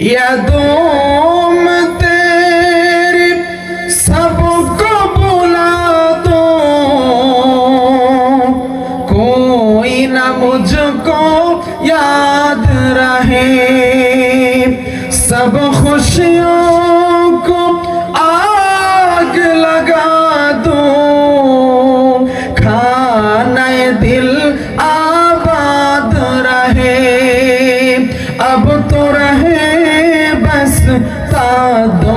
यदूम तेरी सबको बुला दो। कोई न मुझको याद रहे। सब खुशियों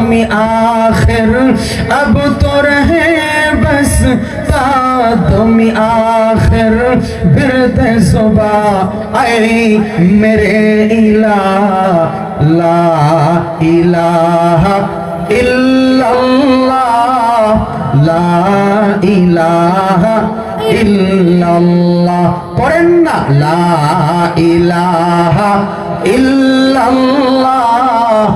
আমি আখের, আব তো রহে বস, তা তুমি আখের। বিরত সুবা আই মেরে ইলা লা ইলাহা ইল্লাল্লাহ লা ইলাহা ইল্লাল্লাহ। পড়েন না, লা ইলাহা ইল্লাল্লাহ।